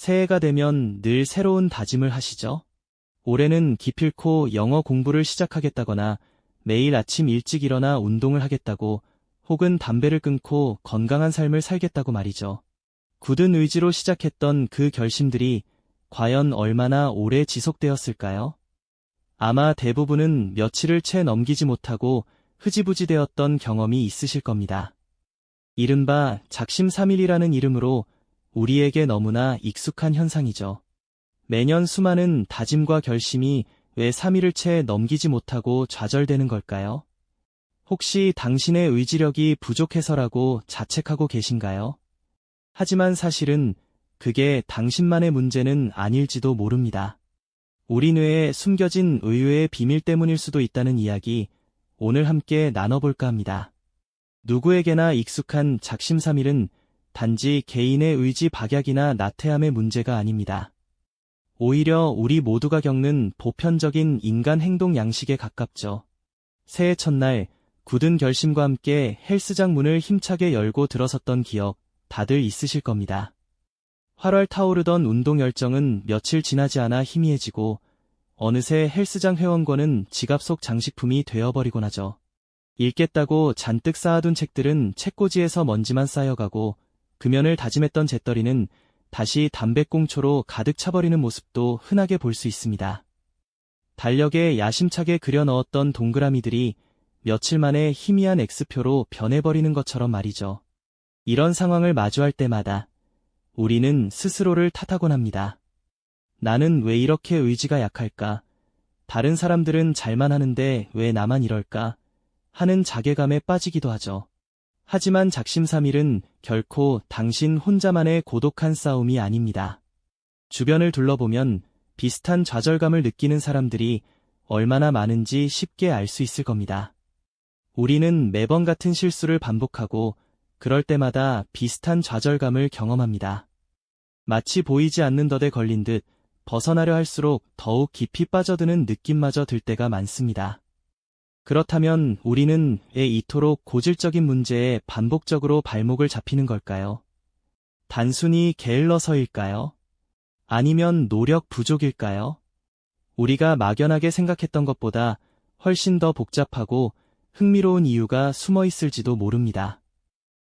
새해가 되면 늘 새로운 다짐을 하시죠? 올해는 기필코 영어 공부를 시작하겠다거나 매일 아침 일찍 일어나 운동을 하겠다고 혹은 담배를 끊고 건강한 삶을 살겠다고 말이죠. 굳은 의지로 시작했던 그 결심들이 과연 얼마나 오래 지속되었을까요? 아마 대부분은 며칠을 채 넘기지 못하고 흐지부지 되었던 경험이 있으실 겁니다. 이른바 작심삼일이라는 이름으로 우리에게 너무나 익숙한 현상이죠. 매년 수많은 다짐과 결심이 왜 3일을 채 넘기지 못하고 좌절되는 걸까요? 혹시 당신의 의지력이 부족해서라고 자책하고 계신가요? 하지만 사실은 그게 당신만의 문제는 아닐지도 모릅니다. 우리 뇌에 숨겨진 의외의 비밀 때문일 수도 있다는 이야기 오늘 함께 나눠볼까 합니다. 누구에게나 익숙한 작심삼일은 단지 개인의 의지 박약이나 나태함의 문제가 아닙니다. 오히려 우리 모두가 겪는 보편적인 인간 행동 양식에 가깝죠. 새해 첫날 굳은 결심과 함께 헬스장 문을 힘차게 열고 들어섰던 기억 다들 있으실 겁니다. 활활 타오르던 운동 열정은 며칠 지나지 않아 희미해지고 어느새 헬스장 회원권은 지갑 속 장식품이 되어버리곤 하죠. 읽겠다고 잔뜩 쌓아둔 책들은 책꽂이에서 먼지만 쌓여가고 금연을 다짐했던 재떨이는 다시 담배꽁초로 가득 차버리는 모습도 흔하게 볼 수 있습니다. 달력에 야심차게 그려 넣었던 동그라미들이 며칠 만에 희미한 X표로 변해버리는 것처럼 말이죠. 이런 상황을 마주할 때마다 우리는 스스로를 탓하곤 합니다. 나는 왜 이렇게 의지가 약할까? 다른 사람들은 잘만 하는데 왜 나만 이럴까? 하는 자괴감에 빠지기도 하죠. 하지만 작심삼일은 결코 당신 혼자만의 고독한 싸움이 아닙니다. 주변을 둘러보면 비슷한 좌절감을 느끼는 사람들이 얼마나 많은지 쉽게 알 수 있을 겁니다. 우리는 매번 같은 실수를 반복하고 그럴 때마다 비슷한 좌절감을 경험합니다. 마치 보이지 않는 덫에 걸린 듯 벗어나려 할수록 더욱 깊이 빠져드는 느낌마저 들 때가 많습니다. 그렇다면 우리는 왜 이토록 고질적인 문제에 반복적으로 발목을 잡히는 걸까요? 단순히 게을러서일까요? 아니면 노력 부족일까요? 우리가 막연하게 생각했던 것보다 훨씬 더 복잡하고 흥미로운 이유가 숨어 있을지도 모릅니다.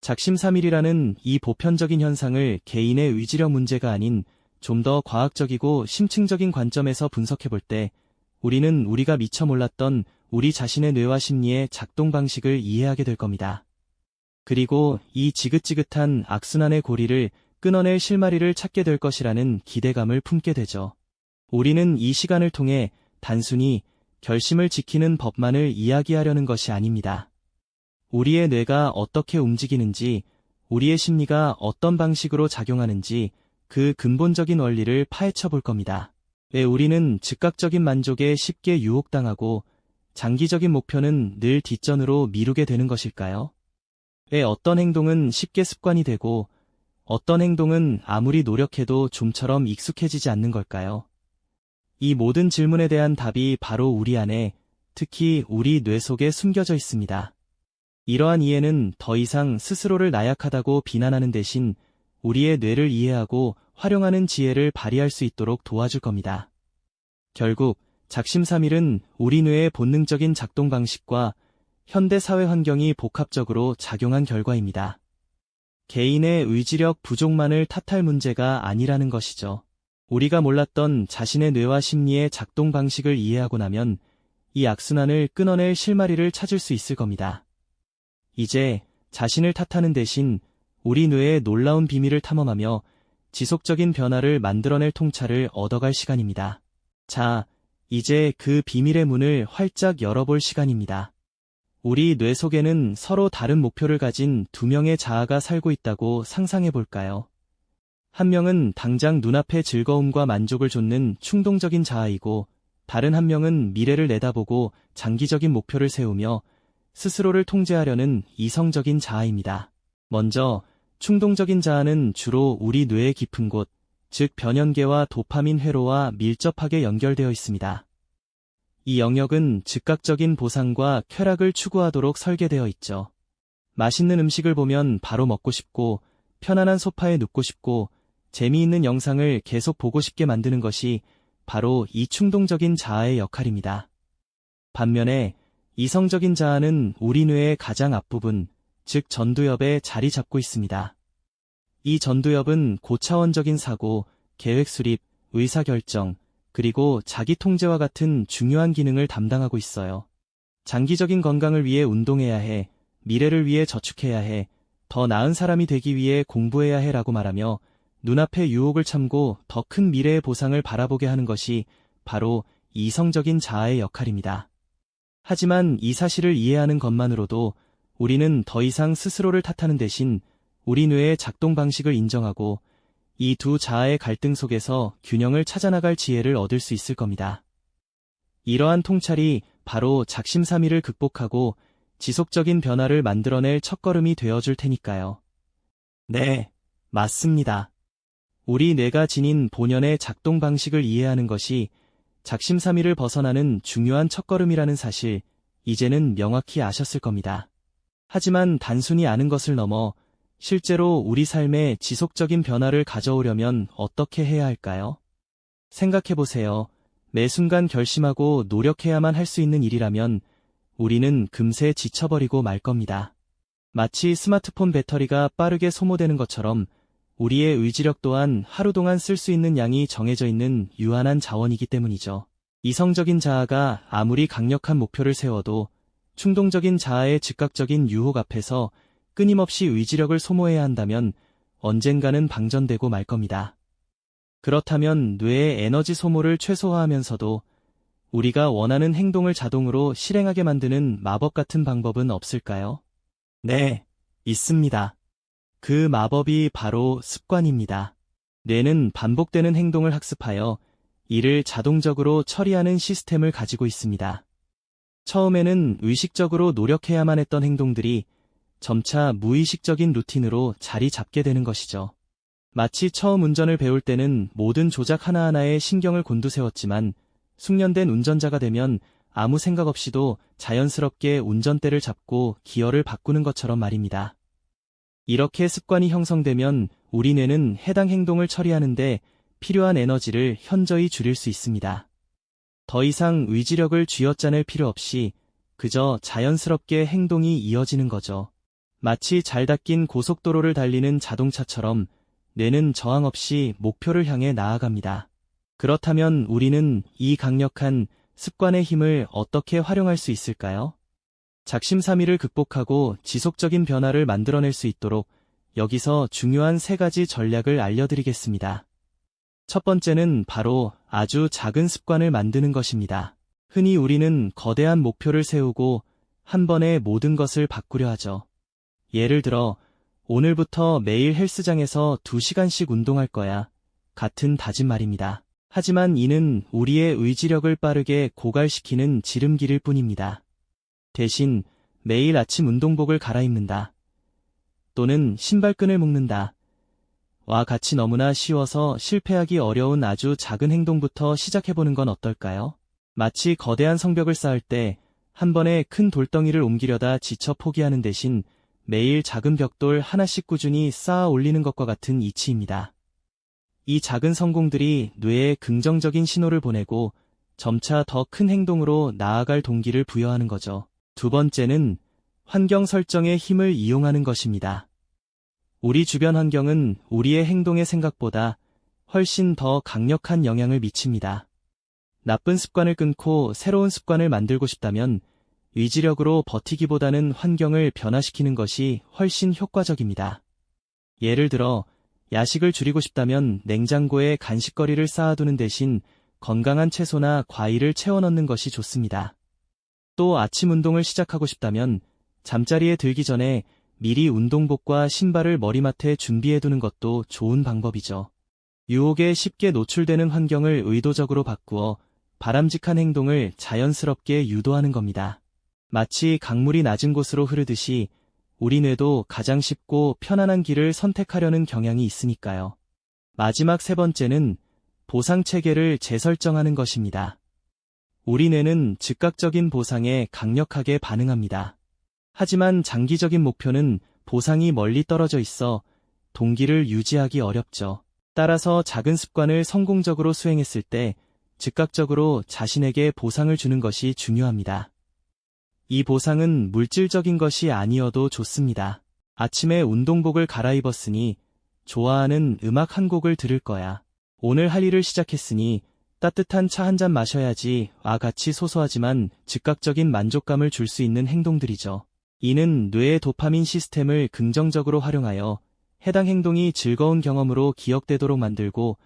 작심삼일이라는 이 보편적인 현상을 개인의 의지력 문제가 아닌 좀 더 과학적이고 심층적인 관점에서 분석해 볼 때 우리는 우리가 미처 몰랐던 우리 자신의 뇌와 심리의 작동 방식을 이해하게 될 겁니다. 그리고 이 지긋지긋한 악순환의 고리를 끊어낼 실마리를 찾게 될 것이라는 기대감을 품게 되죠. 우리는 이 시간을 통해 단순히 결심을 지키는 법만을 이야기하려는 것이 아닙니다. 우리의 뇌가 어떻게 움직이는지, 우리의 심리가 어떤 방식으로 작용하는지 그 근본적인 원리를 파헤쳐 볼 겁니다. 왜 우리는 즉각적인 만족에 쉽게 유혹당하고 장기적인 목표는 늘 뒷전으로 미루게 되는 것일까요? 왜 어떤 행동은 쉽게 습관이 되고 어떤 행동은 아무리 노력해도 좀처럼 익숙해지지 않는 걸까요? 이 모든 질문에 대한 답이 바로 우리 안에 특히 우리 뇌 속에 숨겨져 있습니다. 이러한 이해는 더 이상 스스로를 나약하다고 비난하는 대신 우리의 뇌를 이해하고 활용하는 지혜를 발휘할 수 있도록 도와줄 겁니다. 결국 작심삼일은 우리 뇌의 본능적인 작동 방식과 현대 사회 환경이 복합적으로 작용한 결과입니다. 개인의 의지력 부족만을 탓할 문제가 아니라는 것이죠. 우리가 몰랐던 자신의 뇌와 심리의 작동 방식을 이해하고 나면 이 악순환을 끊어낼 실마리를 찾을 수 있을 겁니다. 이제 자신을 탓하는 대신 우리 뇌의 놀라운 비밀을 탐험하며 지속적인 변화를 만들어낼 통찰을 얻어갈 시간입니다. 자, 이제 그 비밀의 문을 활짝 열어볼 시간입니다. 우리 뇌 속에는 서로 다른 목표를 가진 두 명의 자아가 살고 있다고 상상해 볼까요? 한 명은 당장 눈앞의 즐거움과 만족을 좇는 충동적인 자아이고, 다른 한 명은 미래를 내다보고 장기적인 목표를 세우며 스스로를 통제하려는 이성적인 자아입니다. 먼저, 충동적인 자아는 주로 우리 뇌의 깊은 곳, 즉 변연계와 도파민 회로와 밀접하게 연결되어 있습니다. 이 영역은 즉각적인 보상과 쾌락을 추구하도록 설계되어 있죠. 맛있는 음식을 보면 바로 먹고 싶고, 편안한 소파에 눕고 싶고, 재미있는 영상을 계속 보고 싶게 만드는 것이 바로 이 충동적인 자아의 역할입니다. 반면에 이성적인 자아는 우리 뇌의 가장 앞부분, 즉 전두엽에 자리 잡고 있습니다. 이 전두엽은 고차원적인 사고, 계획 수립, 의사결정, 그리고 자기 통제와 같은 중요한 기능을 담당하고 있어요. 장기적인 건강을 위해 운동해야 해, 미래를 위해 저축해야 해, 더 나은 사람이 되기 위해 공부해야 해 라고 말하며 눈앞의 유혹을 참고 더 큰 미래의 보상을 바라보게 하는 것이 바로 이성적인 자아의 역할입니다. 하지만 이 사실을 이해하는 것만으로도 우리는 더 이상 스스로를 탓하는 대신 우리 뇌의 작동 방식을 인정하고 이 두 자아의 갈등 속에서 균형을 찾아나갈 지혜를 얻을 수 있을 겁니다. 이러한 통찰이 바로 작심삼일을 극복하고 지속적인 변화를 만들어낼 첫걸음이 되어줄 테니까요. 네, 맞습니다. 우리 뇌가 지닌 본연의 작동 방식을 이해하는 것이 작심삼일을 벗어나는 중요한 첫걸음이라는 사실, 이제는 명확히 아셨을 겁니다. 하지만 단순히 아는 것을 넘어 실제로 우리 삶에 지속적인 변화를 가져오려면 어떻게 해야 할까요? 생각해보세요. 매 순간 결심하고 노력해야만 할 수 있는 일이라면 우리는 금세 지쳐버리고 말 겁니다. 마치 스마트폰 배터리가 빠르게 소모되는 것처럼 우리의 의지력 또한 하루 동안 쓸 수 있는 양이 정해져 있는 유한한 자원이기 때문이죠. 이성적인 자아가 아무리 강력한 목표를 세워도 충동적인 자아의 즉각적인 유혹 앞에서 끊임없이 의지력을 소모해야 한다면 언젠가는 방전되고 말 겁니다. 그렇다면 뇌의 에너지 소모를 최소화하면서도 우리가 원하는 행동을 자동으로 실행하게 만드는 마법 같은 방법은 없을까요? 네, 있습니다. 그 마법이 바로 습관입니다. 뇌는 반복되는 행동을 학습하여 이를 자동적으로 처리하는 시스템을 가지고 있습니다. 처음에는 의식적으로 노력해야만 했던 행동들이 점차 무의식적인 루틴으로 자리 잡게 되는 것이죠. 마치 처음 운전을 배울 때는 모든 조작 하나하나에 신경을 곤두세웠지만 숙련된 운전자가 되면 아무 생각 없이도 자연스럽게 운전대를 잡고 기어를 바꾸는 것처럼 말입니다. 이렇게 습관이 형성되면 우리 뇌는 해당 행동을 처리하는데 필요한 에너지를 현저히 줄일 수 있습니다. 더 이상 의지력을 쥐어짜낼 필요 없이 그저 자연스럽게 행동이 이어지는 거죠. 마치 잘 닦인 고속도로를 달리는 자동차처럼 뇌는 저항 없이 목표를 향해 나아갑니다. 그렇다면 우리는 이 강력한 습관의 힘을 어떻게 활용할 수 있을까요? 작심삼일을 극복하고 지속적인 변화를 만들어낼 수 있도록 여기서 중요한 세 가지 전략을 알려드리겠습니다. 첫 번째는 바로 아주 작은 습관을 만드는 것입니다. 흔히 우리는 거대한 목표를 세우고 한 번에 모든 것을 바꾸려 하죠. 예를 들어, 오늘부터 매일 헬스장에서 2시간씩 운동할 거야. 같은 다짐 말입니다. 하지만 이는 우리의 의지력을 빠르게 고갈시키는 지름길일 뿐입니다. 대신 매일 아침 운동복을 갈아입는다. 또는 신발끈을 묶는다. 와 같이 너무나 쉬워서 실패하기 어려운 아주 작은 행동부터 시작해보는 건 어떨까요? 마치 거대한 성벽을 쌓을 때 한 번에 큰 돌덩이를 옮기려다 지쳐 포기하는 대신 매일 작은 벽돌 하나씩 꾸준히 쌓아 올리는 것과 같은 이치입니다. 이 작은 성공들이 뇌에 긍정적인 신호를 보내고 점차 더 큰 행동으로 나아갈 동기를 부여하는 거죠. 두 번째는 환경 설정의 힘을 이용하는 것입니다. 우리 주변 환경은 우리의 행동의 생각보다 훨씬 더 강력한 영향을 미칩니다. 나쁜 습관을 끊고 새로운 습관을 만들고 싶다면 의지력으로 버티기보다는 환경을 변화시키는 것이 훨씬 효과적입니다. 예를 들어 야식을 줄이고 싶다면 냉장고에 간식거리를 쌓아두는 대신 건강한 채소나 과일을 채워 넣는 것이 좋습니다. 또 아침 운동을 시작하고 싶다면 잠자리에 들기 전에 미리 운동복과 신발을 머리맡에 준비해두는 것도 좋은 방법이죠. 유혹에 쉽게 노출되는 환경을 의도적으로 바꾸어 바람직한 행동을 자연스럽게 유도하는 겁니다. 마치 강물이 낮은 곳으로 흐르듯이 우리 뇌도 가장 쉽고 편안한 길을 선택하려는 경향이 있으니까요. 마지막 세 번째는 보상 체계를 재설정하는 것입니다. 우리 뇌는 즉각적인 보상에 강력하게 반응합니다. 하지만 장기적인 목표는 보상이 멀리 떨어져 있어 동기를 유지하기 어렵죠. 따라서 작은 습관을 성공적으로 수행했을 때 즉각적으로 자신에게 보상을 주는 것이 중요합니다. 이 보상은 물질적인 것이 아니어도 좋습니다. 아침에 운동복을 갈아입었으니 좋아하는 음악 한 곡을 들을 거야. 오늘 할 일을 시작했으니 따뜻한 차 한 잔 마셔야지 와 같이 소소하지만 즉각적인 만족감을 줄 수 있는 행동들이죠. 이는 뇌의 도파민 시스템을 긍정적으로 활용하여 해당 행동이 즐거운 경험으로 기억되도록 만들고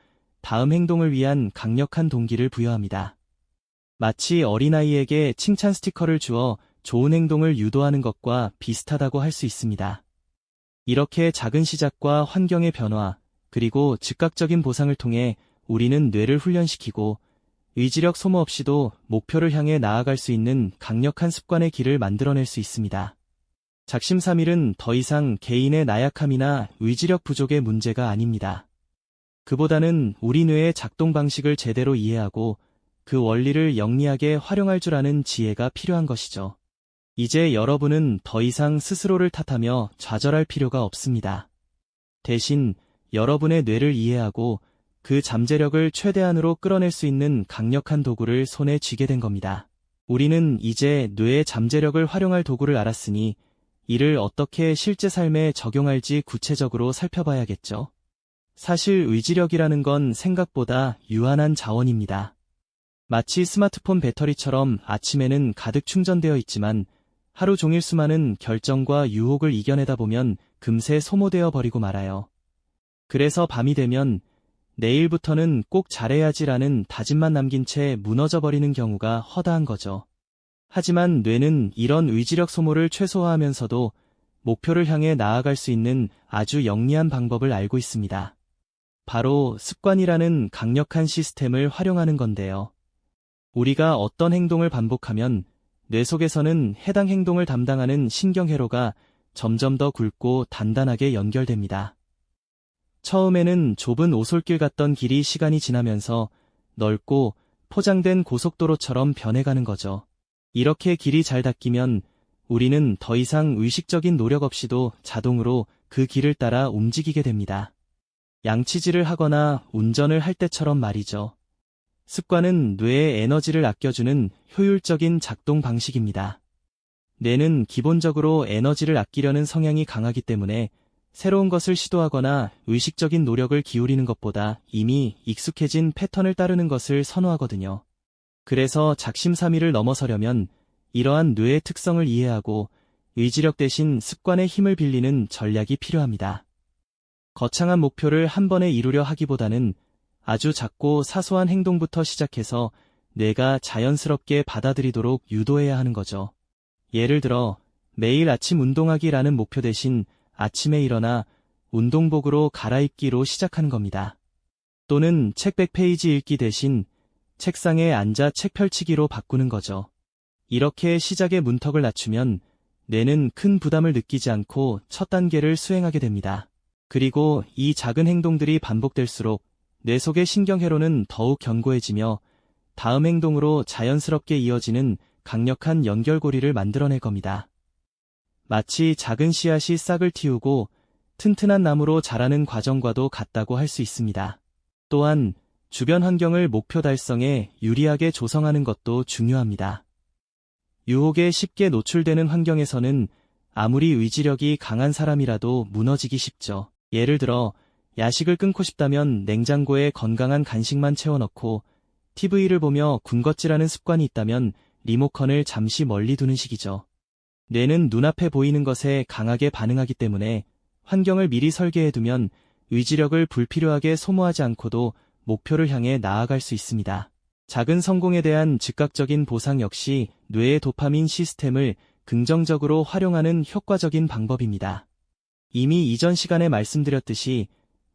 다음 행동을 위한 강력한 동기를 부여합니다. 마치 어린아이에게 칭찬 스티커를 주어 좋은 행동을 유도하는 것과 비슷하다고 할 수 있습니다. 이렇게 작은 시작과 환경의 변화, 그리고 즉각적인 보상을 통해 우리는 뇌를 훈련시키고 의지력 소모 없이도 목표를 향해 나아갈 수 있는 강력한 습관의 길을 만들어낼 수 있습니다. 작심삼일은 더 이상 개인의 나약함이나 의지력 부족의 문제가 아닙니다. 그보다는 우리 뇌의 작동 방식을 제대로 이해하고 그 원리를 영리하게 활용할 줄 아는 지혜가 필요한 것이죠. 이제 여러분은 더 이상 스스로를 탓하며 좌절할 필요가 없습니다. 대신 여러분의 뇌를 이해하고 그 잠재력을 최대한으로 끌어낼 수 있는 강력한 도구를 손에 쥐게 된 겁니다. 우리는 이제 뇌의 잠재력을 활용할 도구를 알았으니 이를 어떻게 실제 삶에 적용할지 구체적으로 살펴봐야겠죠. 사실 의지력이라는 건 생각보다 유한한 자원입니다. 마치 스마트폰 배터리처럼 아침에는 가득 충전되어 있지만 하루 종일 수많은 결정과 유혹을 이겨내다 보면 금세 소모되어 버리고 말아요. 그래서 밤이 되면 내일부터는 꼭 잘해야지라는 다짐만 남긴 채 무너져 버리는 경우가 허다한 거죠. 하지만 뇌는 이런 의지력 소모를 최소화하면서도 목표를 향해 나아갈 수 있는 아주 영리한 방법을 알고 있습니다. 바로 습관이라는 강력한 시스템을 활용하는 건데요. 우리가 어떤 행동을 반복하면 뇌 속에서는 해당 행동을 담당하는 신경회로가 점점 더 굵고 단단하게 연결됩니다. 처음에는 좁은 오솔길 같던 길이 시간이 지나면서 넓고 포장된 고속도로처럼 변해가는 거죠. 이렇게 길이 잘 닦이면 우리는 더 이상 의식적인 노력 없이도 자동으로 그 길을 따라 움직이게 됩니다. 양치질을 하거나 운전을 할 때처럼 말이죠. 습관은 뇌의 에너지를 아껴주는 효율적인 작동 방식입니다. 뇌는 기본적으로 에너지를 아끼려는 성향이 강하기 때문에 새로운 것을 시도하거나 의식적인 노력을 기울이는 것보다 이미 익숙해진 패턴을 따르는 것을 선호하거든요. 그래서 작심삼일을 넘어서려면 이러한 뇌의 특성을 이해하고 의지력 대신 습관의 힘을 빌리는 전략이 필요합니다. 거창한 목표를 한 번에 이루려 하기보다는 아주 작고 사소한 행동부터 시작해서 뇌가 자연스럽게 받아들이도록 유도해야 하는 거죠. 예를 들어 매일 아침 운동하기라는 목표 대신 아침에 일어나 운동복으로 갈아입기로 시작하는 겁니다. 또는 책 100페이지 읽기 대신 책상에 앉아 책 펼치기로 바꾸는 거죠. 이렇게 시작의 문턱을 낮추면 뇌는 큰 부담을 느끼지 않고 첫 단계를 수행하게 됩니다. 그리고 이 작은 행동들이 반복될수록 뇌 속의 신경회로는 더욱 견고해지며 다음 행동으로 자연스럽게 이어지는 강력한 연결고리를 만들어낼 겁니다. 마치 작은 씨앗이 싹을 틔우고 튼튼한 나무로 자라는 과정과도 같다고 할 수 있습니다. 또한 주변 환경을 목표 달성에 유리하게 조성하는 것도 중요합니다. 유혹에 쉽게 노출되는 환경에서는 아무리 의지력이 강한 사람이라도 무너지기 쉽죠. 예를 들어 야식을 끊고 싶다면 냉장고에 건강한 간식만 채워넣고 TV를 보며 군것질하는 습관이 있다면 리모컨을 잠시 멀리 두는 식이죠. 뇌는 눈앞에 보이는 것에 강하게 반응하기 때문에 환경을 미리 설계해두면 의지력을 불필요하게 소모하지 않고도 목표를 향해 나아갈 수 있습니다. 작은 성공에 대한 즉각적인 보상 역시 뇌의 도파민 시스템을 긍정적으로 활용하는 효과적인 방법입니다. 이미 이전 시간에 말씀드렸듯이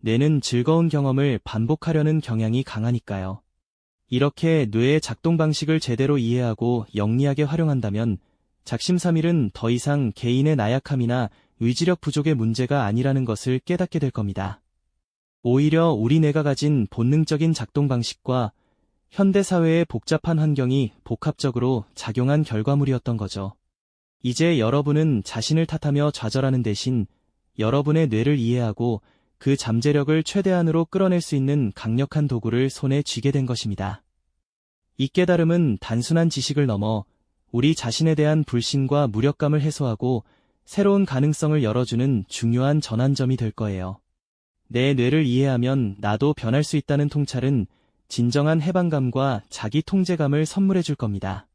뇌는 즐거운 경험을 반복하려는 경향이 강하니까요. 이렇게 뇌의 작동 방식을 제대로 이해하고 영리하게 활용한다면 작심삼일은 더 이상 개인의 나약함이나 의지력 부족의 문제가 아니라는 것을 깨닫게 될 겁니다. 오히려 우리 뇌가 가진 본능적인 작동 방식과 현대사회의 복잡한 환경이 복합적으로 작용한 결과물이었던 거죠. 이제 여러분은 자신을 탓하며 좌절하는 대신 여러분의 뇌를 이해하고 그 잠재력을 최대한으로 끌어낼 수 있는 강력한 도구를 손에 쥐게 된 것입니다. 이 깨달음은 단순한 지식을 넘어 우리 자신에 대한 불신과 무력감을 해소하고 새로운 가능성을 열어주는 중요한 전환점이 될 거예요. 내 뇌를 이해하면 나도 변할 수 있다는 통찰은 진정한 해방감과 자기 통제감을 선물해 줄 겁니다.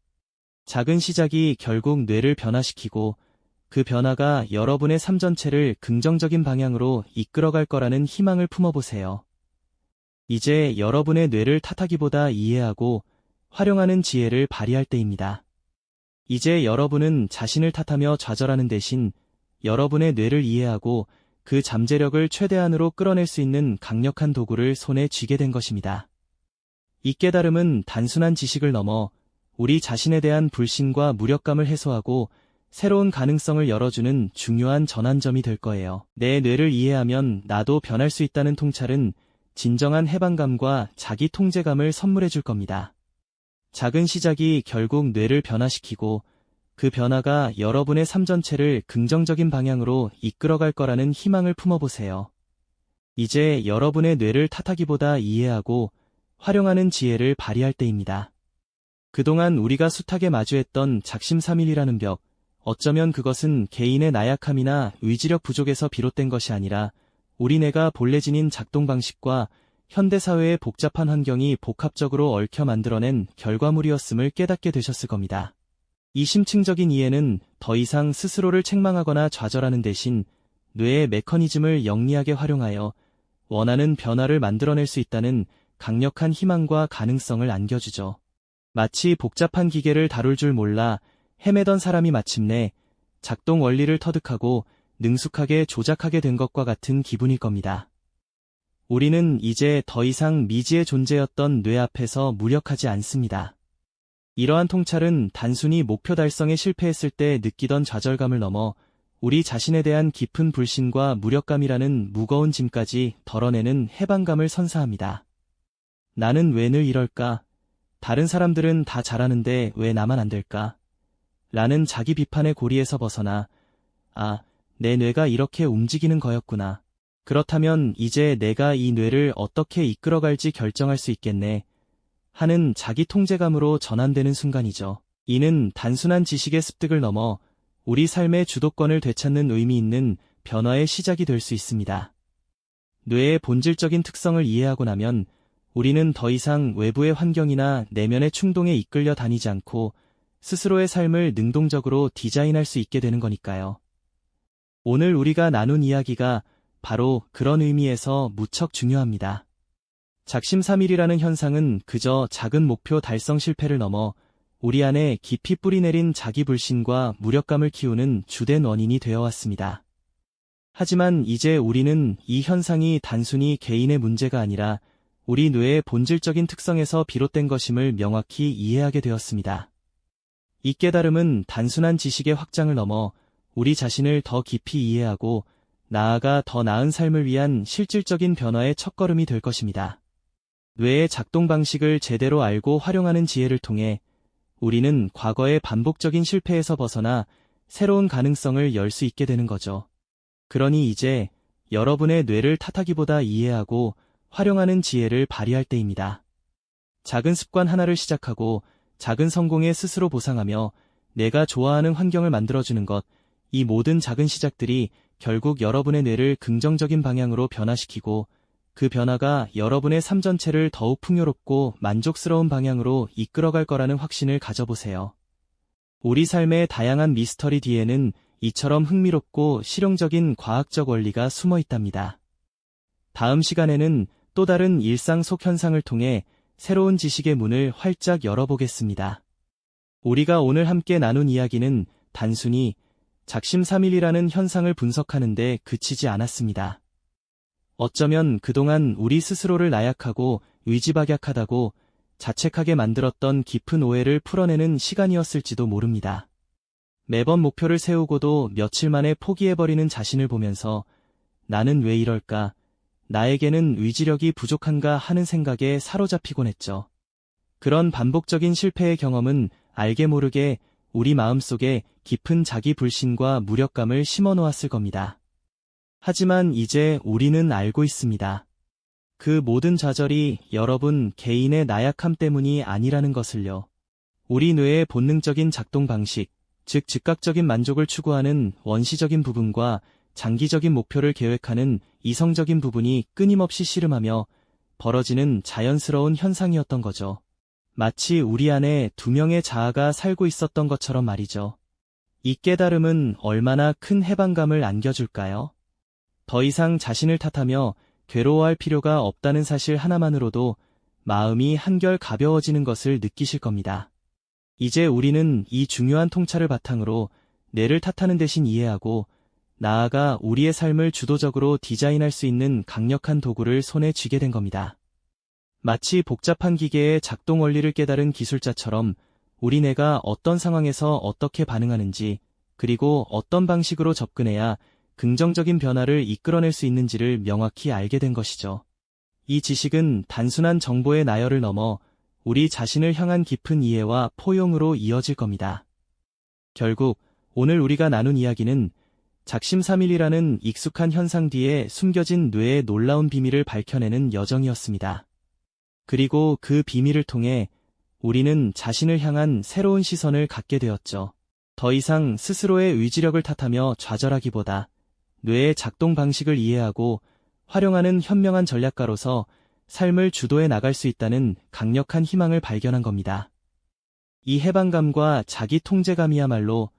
작은 시작이 결국 뇌를 변화시키고 그 변화가 여러분의 삶 전체를 긍정적인 방향으로 이끌어갈 거라는 희망을 품어보세요. 이제 여러분의 뇌를 탓하기보다 이해하고 활용하는 지혜를 발휘할 때입니다. 이제 여러분은 자신을 탓하며 좌절하는 대신 여러분의 뇌를 이해하고 그 잠재력을 최대한으로 끌어낼 수 있는 강력한 도구를 손에 쥐게 된 것입니다. 이 깨달음은 단순한 지식을 넘어 우리 자신에 대한 불신과 무력감을 해소하고 새로운 가능성을 열어주는 중요한 전환점이 될 거예요. 내 뇌를 이해하면 나도 변할 수 있다는 통찰은 진정한 해방감과 자기 통제감을 선물해 줄 겁니다. 작은 시작이 결국 뇌를 변화시키고 그 변화가 여러분의 삶 전체를 긍정적인 방향으로 이끌어갈 거라는 희망을 품어보세요. 이제 여러분의 뇌를 탓하기보다 이해하고 활용하는 지혜를 발휘할 때입니다. 그동안 우리가 숱하게 마주했던 작심삼일이라는 벽, 어쩌면 그것은 개인의 나약함이나 의지력 부족에서 비롯된 것이 아니라 우리 뇌가 본래 지닌 작동 방식과 현대사회의 복잡한 환경이 복합적으로 얽혀 만들어낸 결과물이었음을 깨닫게 되셨을 겁니다. 이 심층적인 이해는 더 이상 스스로를 책망하거나 좌절하는 대신 뇌의 메커니즘을 영리하게 활용하여 원하는 변화를 만들어낼 수 있다는 강력한 희망과 가능성을 안겨주죠. 마치 복잡한 기계를 다룰 줄 몰라 헤매던 사람이 마침내 작동 원리를 터득하고 능숙하게 조작하게 된 것과 같은 기분일 겁니다. 우리는 이제 더 이상 미지의 존재였던 뇌 앞에서 무력하지 않습니다. 이러한 통찰은 단순히 목표 달성에 실패했을 때 느끼던 좌절감을 넘어 우리 자신에 대한 깊은 불신과 무력감이라는 무거운 짐까지 덜어내는 해방감을 선사합니다. 나는 왜 늘 이럴까? 다른 사람들은 다 잘하는데 왜 나만 안 될까? 라는 자기 비판의 고리에서 벗어나, 아, 내 뇌가 이렇게 움직이는 거였구나. 그렇다면 이제 내가 이 뇌를 어떻게 이끌어갈지 결정할 수 있겠네. 하는 자기 통제감으로 전환되는 순간이죠. 이는 단순한 지식의 습득을 넘어 우리 삶의 주도권을 되찾는 의미 있는 변화의 시작이 될 수 있습니다. 뇌의 본질적인 특성을 이해하고 나면 우리는 더 이상 외부의 환경이나 내면의 충동에 이끌려 다니지 않고 스스로의 삶을 능동적으로 디자인할 수 있게 되는 거니까요. 오늘 우리가 나눈 이야기가 바로 그런 의미에서 무척 중요합니다. 작심삼일이라는 현상은 그저 작은 목표 달성 실패를 넘어 우리 안에 깊이 뿌리내린 자기 불신과 무력감을 키우는 주된 원인이 되어 왔습니다. 하지만 이제 우리는 이 현상이 단순히 개인의 문제가 아니라 우리 뇌의 본질적인 특성에서 비롯된 것임을 명확히 이해하게 되었습니다. 이 깨달음은 단순한 지식의 확장을 넘어 우리 자신을 더 깊이 이해하고 나아가 더 나은 삶을 위한 실질적인 변화의 첫걸음이 될 것입니다. 뇌의 작동 방식을 제대로 알고 활용하는 지혜를 통해 우리는 과거의 반복적인 실패에서 벗어나 새로운 가능성을 열 수 있게 되는 거죠. 그러니 이제 여러분의 뇌를 탓하기보다 이해하고 활용하는 지혜를 발휘할 때입니다. 작은 습관 하나를 시작하고 작은 성공에 스스로 보상하며 내가 좋아하는 환경을 만들어주는 것, 이 모든 작은 시작들이 결국 여러분의 뇌를 긍정적인 방향으로 변화시키고 그 변화가 여러분의 삶 전체를 더욱 풍요롭고 만족스러운 방향으로 이끌어갈 거라는 확신을 가져보세요. 우리 삶의 다양한 미스터리 뒤에는 이처럼 흥미롭고 실용적인 과학적 원리가 숨어 있답니다. 다음 시간에는 또 다른 일상 속 현상을 통해 새로운 지식의 문을 활짝 열어보겠습니다. 우리가 오늘 함께 나눈 이야기는 단순히 작심삼일이라는 현상을 분석하는데 그치지 않았습니다. 어쩌면 그동안 우리 스스로를 나약하고 의지박약하다고 자책하게 만들었던 깊은 오해를 풀어내는 시간이었을지도 모릅니다. 매번 목표를 세우고도 며칠 만에 포기해버리는 자신을 보면서 나는 왜 이럴까? 나에게는 의지력이 부족한가 하는 생각에 사로잡히곤 했죠. 그런 반복적인 실패의 경험은 알게 모르게 우리 마음속에 깊은 자기 불신과 무력감을 심어 놓았을 겁니다. 하지만 이제 우리는 알고 있습니다. 그 모든 좌절이 여러분 개인의 나약함 때문이 아니라는 것을요. 우리 뇌의 본능적인 작동 방식, 즉 즉각적인 만족을 추구하는 원시적인 부분과 장기적인 목표를 계획하는 이성적인 부분이 끊임없이 씨름하며 벌어지는 자연스러운 현상이었던 거죠. 마치 우리 안에 두 명의 자아가 살고 있었던 것처럼 말이죠. 이 깨달음은 얼마나 큰 해방감을 안겨줄까요? 더 이상 자신을 탓하며 괴로워할 필요가 없다는 사실 하나만으로도 마음이 한결 가벼워지는 것을 느끼실 겁니다. 이제 우리는 이 중요한 통찰을 바탕으로 뇌를 탓하는 대신 이해하고 나아가 우리의 삶을 주도적으로 디자인할 수 있는 강력한 도구를 손에 쥐게 된 겁니다. 마치 복잡한 기계의 작동 원리를 깨달은 기술자처럼 우리 뇌가 어떤 상황에서 어떻게 반응하는지 그리고 어떤 방식으로 접근해야 긍정적인 변화를 이끌어낼 수 있는지를 명확히 알게 된 것이죠. 이 지식은 단순한 정보의 나열을 넘어 우리 자신을 향한 깊은 이해와 포용으로 이어질 겁니다. 결국 오늘 우리가 나눈 이야기는 작심삼일이라는 익숙한 현상 뒤에 숨겨진 뇌의 놀라운 비밀을 밝혀내는 여정이었습니다. 그리고 그 비밀을 통해 우리는 자신을 향한 새로운 시선을 갖게 되었죠. 더 이상 스스로의 의지력을 탓하며 좌절하기보다 뇌의 작동 방식을 이해하고 활용하는 현명한 전략가로서 삶을 주도해 나갈 수 있다는 강력한 희망을 발견한 겁니다. 이 해방감과 자기 통제감이야말로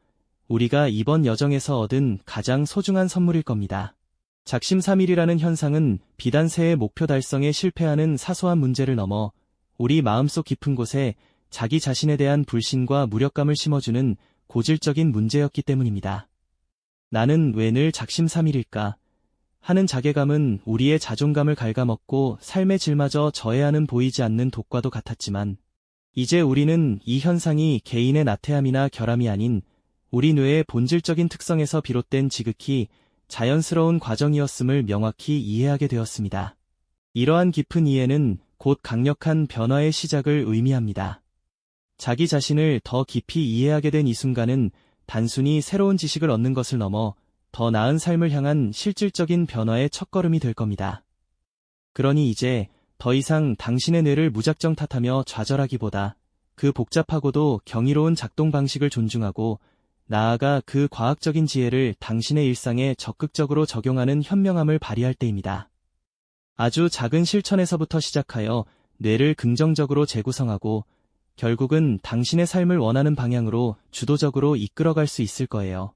우리가 이번 여정에서 얻은 가장 소중한 선물일 겁니다. 작심삼일이라는 현상은 비단 새의 목표 달성에 실패하는 사소한 문제를 넘어 우리 마음속 깊은 곳에 자기 자신에 대한 불신과 무력감을 심어주는 고질적인 문제였기 때문입니다. 나는 왜 늘 작심삼일일까? 하는 자괴감은 우리의 자존감을 갉아먹고 삶의 질마저 저해하는 보이지 않는 독과도 같았지만 이제 우리는 이 현상이 개인의 나태함이나 결함이 아닌 우리 뇌의 본질적인 특성에서 비롯된 지극히 자연스러운 과정이었음을 명확히 이해하게 되었습니다. 이러한 깊은 이해는 곧 강력한 변화의 시작을 의미합니다. 자기 자신을 더 깊이 이해하게 된 이 순간은 단순히 새로운 지식을 얻는 것을 넘어 더 나은 삶을 향한 실질적인 변화의 첫걸음이 될 겁니다. 그러니 이제 더 이상 당신의 뇌를 무작정 탓하며 좌절하기보다 그 복잡하고도 경이로운 작동 방식을 존중하고 나아가 그 과학적인 지혜를 당신의 일상에 적극적으로 적용하는 현명함을 발휘할 때입니다. 아주 작은 실천에서부터 시작하여 뇌를 긍정적으로 재구성하고 결국은 당신의 삶을 원하는 방향으로 주도적으로 이끌어갈 수 있을 거예요.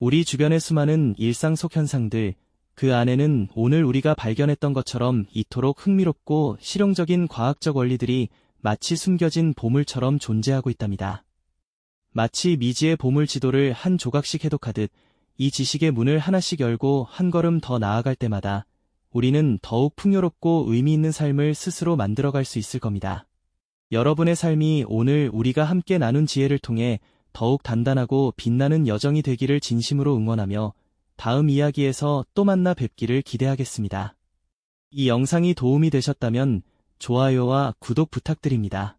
우리 주변의 수많은 일상 속 현상들, 그 안에는 오늘 우리가 발견했던 것처럼 이토록 흥미롭고 실용적인 과학적 원리들이 마치 숨겨진 보물처럼 존재하고 있답니다. 마치 미지의 보물 지도를 한 조각씩 해독하듯 이 지식의 문을 하나씩 열고 한 걸음 더 나아갈 때마다 우리는 더욱 풍요롭고 의미 있는 삶을 스스로 만들어갈 수 있을 겁니다. 여러분의 삶이 오늘 우리가 함께 나눈 지혜를 통해 더욱 단단하고 빛나는 여정이 되기를 진심으로 응원하며 다음 이야기에서 또 만나 뵙기를 기대하겠습니다. 이 영상이 도움이 되셨다면 좋아요와 구독 부탁드립니다.